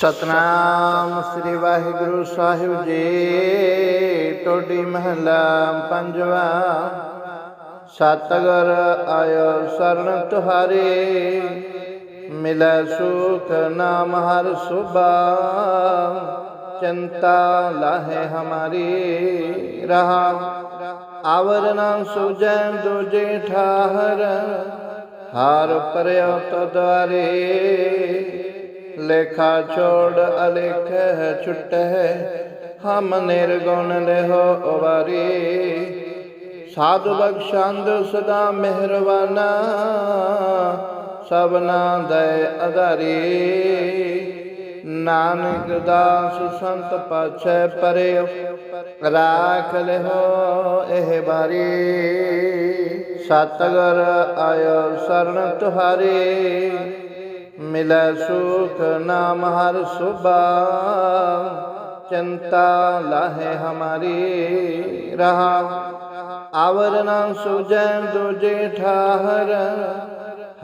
ਸਤਨਾਮ ਸ੍ਰੀ ਵਾਹਿਗੁਰੂ ਸਾਹਿਬ ਜੀ। ਟੋਡੀ ਮਹਲਾ ਪੰਜਵਾ। ਸਤਗੁਰ ਆਇਓ ਸ਼ਰਨ ਤੁਹਾਰੇ। ਮਿਲੈ ਸੁਖ ਨਾਮ ਹਰ ਸੁਭਾ। ਚਿੰਤਾ ਲਾਹੇ ਹਮਾਰੀ ਰਹਾ। ਆਵਰ ਨਾ ਸੁਜੈ ਦੁਜੇ ਠਾਹਰ। ਹਾਰ ਪਰਿਓ ਤਦਵਾਰੇ ਲੇਖਾ ਛੋੜ ਅਲੇਖ, ਛੁਟੈ, ਹਮ ਨਿਰਗੁਣ ਲਿਹੋ ਵਾਰੀ ਸਾਧੂ ਬਖਸ਼ੰਦ ਸਦਾ ਮਿਹਰਵਾਨਾ ਸਭਨਾ ਦਇ ਅਧਾਰੀ। ਨਾਨਕ ਦਾਸ ਸੰਤ ਪਾਛੈ ਪਰੇ ਰਾਖ ਲਿਹੋ ਇਹ ਬਾਰੀ ਸਤਗੁਰ ਆਇਓ ਸਰਣ ਤੁਹਾਰੇ। ਮਿਲੈ ਸੁਖ ਨਾਮ ਹਰ ਸੁਭਾ, ਚਿੰਤਾ ਲਾਹੇ ਹਮਾਰੀ ਰਹਾ। ਆਵਰ ਨਾ ਸੁਜੈ ਦੁਜੇ ਠਾਹਰ,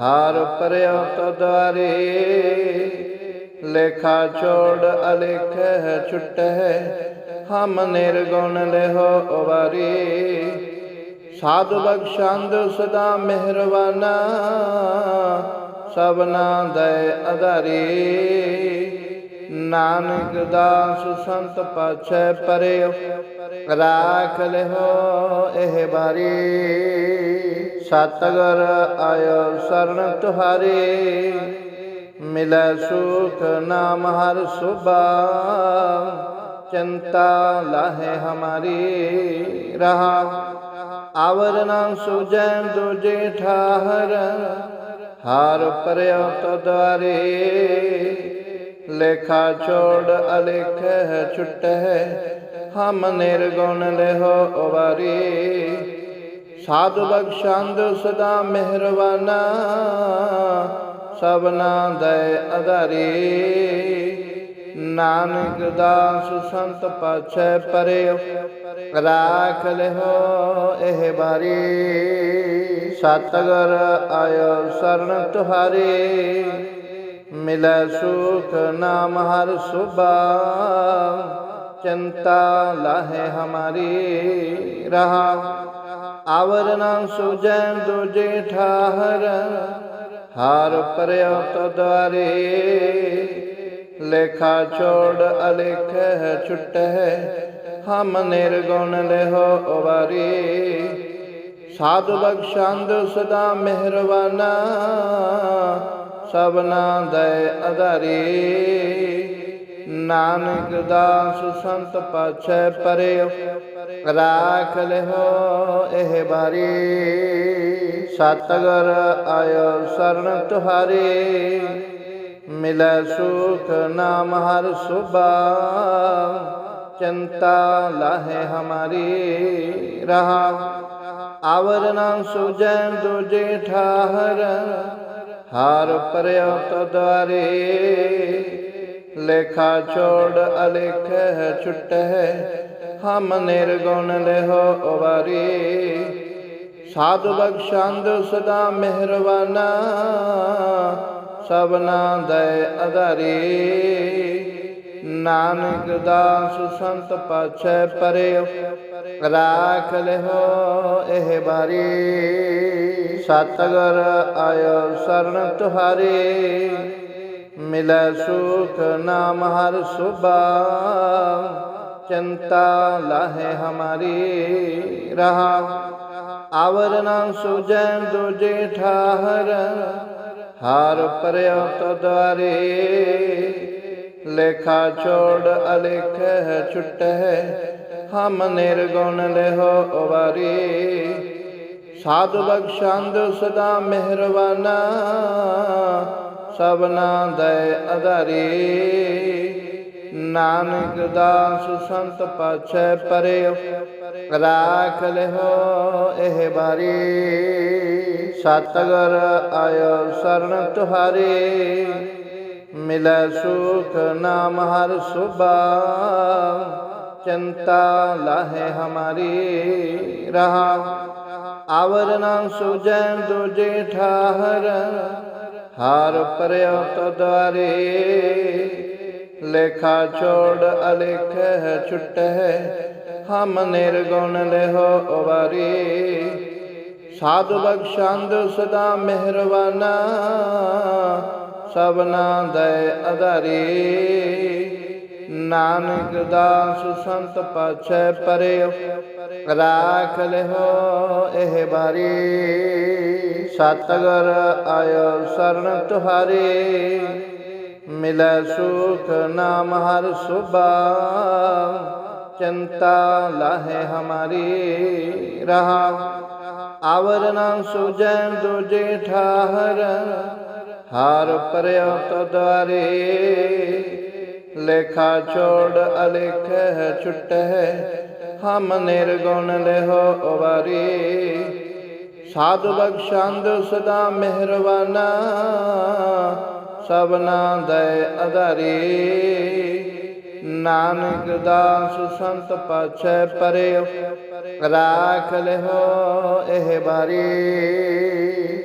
ਹਾਰ ਪਰਿਓ ਤਦਵਾਰੇ ਲੇਖਾ ਛੋੜ ਅਲੇਖ, ਛੁਟੈ, ਹਮ ਨਿਰਗੁਣ ਲਿਹੋ ਵਾਰੀ ਸਾਧੂ ਬਖਸ਼ੰਦ ਸਦਾ ਮਿਹਰਵਾਨਾ ਸਭਨਾ ਦਇ ਅਧਾਰੀ। ਨਾਨਕ ਦਾਸ ਸੰਤ ਪਾਛੈ ਪਰਿਓ, ਰਾਖ ਲਿਹੋ ਇਹ ਬਾਰੀ। ਸਤਗੁਰ ਆਇਓ ਸਰਣ ਤੁਹਾਰੇ, ਮਿਲੈ ਸੁਖ ਨਾਮ ਹਰ ਸੁਭਾ। ਚਿੰਤਾ ਲਾਹੇ ਹਮਾਰੀ, ਰਹਾ। ਆਵਰ ਨਾ ਸੁਜੈ ਦੁਜੇ ਠਾਹਰ। ਹਾਰ ਪਰਿਓ ਤਦਵਾਰੇ ਲੇਖਾ ਛੋੜ ਅਲੇਖ ਛੁਟੈ, ਹਮ ਨਿਰਗੁਣ ਲਿਹੋ ਵਾਰੀ ਸਾਧੂ ਬਖਸ਼ੰਦ ਸਦਾ ਮਿਹਰਵਾਨਾ ਸਭਨਾ ਦਇ ਅਧਾਰੀ। ਨਾਨਕ ਦਾਸ ਸੰਤ ਪਾਛੈ ਪਰਿਓ ਰਾਖ ਲਿਹੋ ਇਹ ਬਾਰੀ। ਸਤਗੁਰ ਆਇਓ ਸਰਣ ਤੁਹਾਰੇ, ਮਿਲੈ ਸੁਖ ਨਾਮ ਹਰ ਸੁਭਾ। ਚਿੰਤਾ ਲਾਹੇ ਹਮਾਰੀ, ਰਹਾ। ਆਵਰ ਨਾ ਸੁਜੈ ਦੁਜੇ ਠਾਹਰ, ਹਾਰ ਪਰਿਓ ਤਦਵਾਰੇ ਲੇਖਾ ਛੋੜ ਅਲੇਖ, ਛੁਟੈ, ਹਮ ਨਿਰਗੁਣ ਲਿਹੋ ਵਾਰੀ ਸਾਧੂ ਬਖਸ਼ੰਦ ਸਦਾ ਮਿਹਰਬਾਨਾ, ਸਭਨਾ ਦਇ ਅਧਾਰੀ। ਨਾਨਕ ਦਾਸ ਸੰਤ ਪਾਛੈ ਪਰਿਓ, ਰਾਖ ਲਿਹੋ ਇਹ ਬਾਰੀ। ਸਤਗੁਰ ਆਇਓ ਸਰਣ ਤੁਹਾਰੇ। ਮਿਲੈ ਸੁਖ ਨਾਮ ਹਰ ਸੁਭਾ, ਚਿੰਤਾ ਲਾਹੇ ਹਮਾਰੀ ਰਹਾ। ਆਵਰ ਨਾ ਸੁਜੈ ਦੁਜੇ ਠਾਹਰ, ਹਾਰ ਪਰਿਓ ਤਦਵਾਰੇ ਲੇਖਾ ਛੋੜ ਅਲੇਖ ਛੁਟੈ, ਹਮ ਨਿਰਗੁਣ ਲਿਹੋ ਵਾਰੀ ਸਾਧੂ ਬਖਸ਼ੰਦ ਸਦਾ ਮਿਹਰਵਾਨਾ ਸਭਨਾ ਦਇ ਅਧਾਰੀ। ਨਾਨਕ ਦਾਸ ਸੰਤ ਪਾਛੈ ਪਰਿਓ, ਰਾਖ ਲਿਹੋ ਇਹ ਬਾਰੀ ਸਤਗੁਰ ਆਇਓ ਸ਼ਰਨ ਤੁਹਾਰੇ, ਮਿਲੈ ਸੁਖ ਨਾਮ ਹਰ ਸੁਭਾ। ਚਿੰਤਾ ਲਾਹੇ ਹਮਾਰੀ, ਰਹਾ। ਆਵਰ ਨਾ ਸੁਜੈ ਦੁਜੇ ਠਾਹਰ। ਹਾਰ ਪਰਿਓ ਤਦਵਾਰੇ ਲੇਖਾ ਛੋੜ ਅਲੇਖ ਛੁਟੈ, ਹਮ ਨਿਰਗੁਣ ਲਿਹੋ ਵਾਰੀ ਸਾਧੂ ਬਖਸ਼ੰਦ ਸਦਾ ਮਿਹਰਵਾਨਾ ਸਭਨਾ ਦਇ ਅਧਾਰੀ। ਨਾਨਕ ਦਾਸ ਸੰਤ ਪਾਛੈ ਪਰਿਓ ਰਾਖ ਲਿਹੋ ਇਹ ਬਾਰੀ ਸਤਗੁਰ ਆਇਓ ਸ਼ਰਨ ਤੁਹਾਰੇ। ਮਿਲੈ ਸੁਖ ਨਾਮ ਹਰ ਸੁਭਾ। ਚਿੰਤਾ ਲਾਹੇ ਹਮਾਰੀ। ਰਹਾ। ਆਵਰ ਨਾ ਸੁਜੈ ਦੁਜੇ ਠਾਹਰ। ਹਾਰ ਪਰਿਓ ਤਦਵਾਰੇ। ਲੇਖਾ ਛੋੜ ਅਲੇਖ ਛੁਟੈ। ਹਮ ਨਿਰਗੁਣ ਲਿਹੋ ਵਾਰੀ ਸਾਧੂ ਬਖਸ਼ੰਦ ਸਦਾ ਮਿਹਰਬਾਨਾ। ਸਭਨਾ ਦਇ ਅਧਾਰੀ। ਨਾਨਕ ਦਾਸ ਸੰਤ ਪਾਛੈ ਪਰਿਉ ਰਾਖ ਲਿਹੋ ਇਹ ਬਾਰੀ ਸਤਗੁਰ ਆਇਓ ਸ਼ਰਨ ਤੁਹਾਰੇ। ਮਿਲੈ ਸੁਖ ਨਾਮ ਹਰ ਸੁਭਾ। ਚਿੰਤਾ ਲਾਹੇ ਹਮਾਰੀ ਰਹਾ। ਆਵਰ ਨਾ ਸੁਜੈ ਦੁਜੇ ਠਾਹਰ। ਹਾਰ ਪਰਿਓ ਤਦਵਾਰੇ ਲੇਖਾ ਛੋੜ ਅਲੇਖ ਛੁਟੈ। ਹਮ ਨਿਰਗੁਣ ਲਿਹੋ ਉਵਾਰੀ। ਸਾਧੂ ਬਖਸ਼ੰਦ ਸਦਾ ਮਿਹਰਬਾਨਾ। ਸਭਨਾ ਦਇ ਅਧਾਰੀ। ਨਾਨਕ ਦਾਸ ਸੰਤ ਪਾਛੈ ਪਰਿਉ ਰਾਖ ਲਿਹੋ ਇਹ ਬਾਰੀ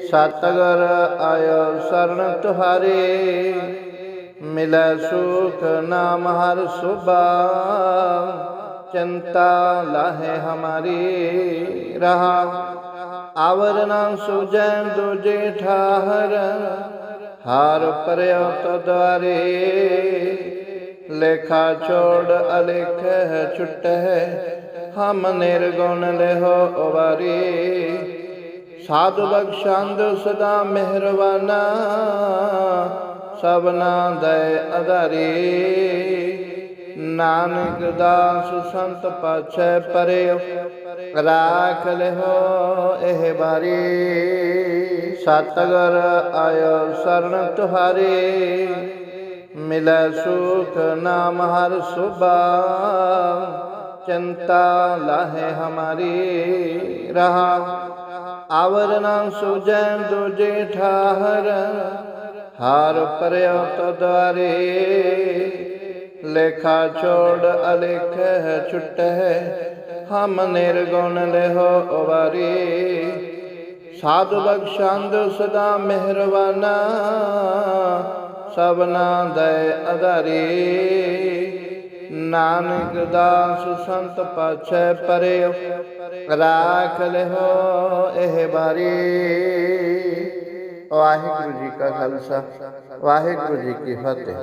ਸਤਗੁਰ ਆਇਓ ਸ਼ਰਨ ਤੁਹਾਰੇ, ਮਿਲੈ ਸੁਖ ਨਾਮ ਹਰ ਸੁਭਾ। ਚਿੰਤਾ ਲਾਹੇ ਹਮਾਰੀ, ਰਹਾ। ਆਵਰ ਨਾ ਸੁਜੈ ਦੁਜੇ ਠਾਹਰ, ਹਾਰ ਪਰਿਓ ਤਦਵਾਰੇ ਲੇਖਾ ਛੋੜ ਅਲੇਖ, ਛੁਟੈ। ਹਮ ਨਿਰਗੁਣ ਲਿਹੋ ਉਵਾਰੀ। ਸਾਧੂ ਬਖਸ਼ੰਦ ਸਦਾ ਮਿਹਰਬਾਨਾ। ਸਭਨਾ ਦਇ ਅਧਾਰੀ। ਨਾਨਕ ਦਾਸ ਸੰਤ ਪਾਛੈ ਪਰਿਉ ਰਾਖ ਲਿਹੋ ਇਹ ਬਾਰੀ ਸਤਗੁਰ ਆਇਓ ਸਰਣ ਤੁਹਾਰੇ। ਮਿਲੈ ਸੁਖ ਨਾਮ ਹਰ ਸੁਭਾ, ਚਿੰਤਾ ਲਾਹੇ ਹਮਾਰੀ ਰਹਾ। ਆਵਰ ਨਾ ਸੁਜੈ ਦੁਜੇ ਠਾਹਰ, ਹਾਰ ਪਰਿਓ ਤਦਵਾਰੇ। ਲੇਖਾ ਛੋੜ ਅਲੇਖ ਛੁਟੈ ਹਮ ਨਿਰਗੁਣ ਲਿਹੋ ਉਵਾਰੀ। ਸਾਧੂ ਬਖਸ਼ੰਦ ਸਦਾ ਮਿਹਰਬਾਨਾ ਸਭਨਾ ਦਇ ਅਧਾਰੀ। ਨਾਨਕ ਦਾਸ ਸੰਤ ਪਾਛੈ ਪਰਿਉ ਰਾਖ ਲਿਹੋ ਇਹ ਬਾਰੀ ਵਾਹਿਗੁਰੂ ਜੀ ਕਾ ਖਾਲਸਾ, ਵਾਹਿਗੁਰੂ ਜੀ ਕੀ ਫਤਿਹ।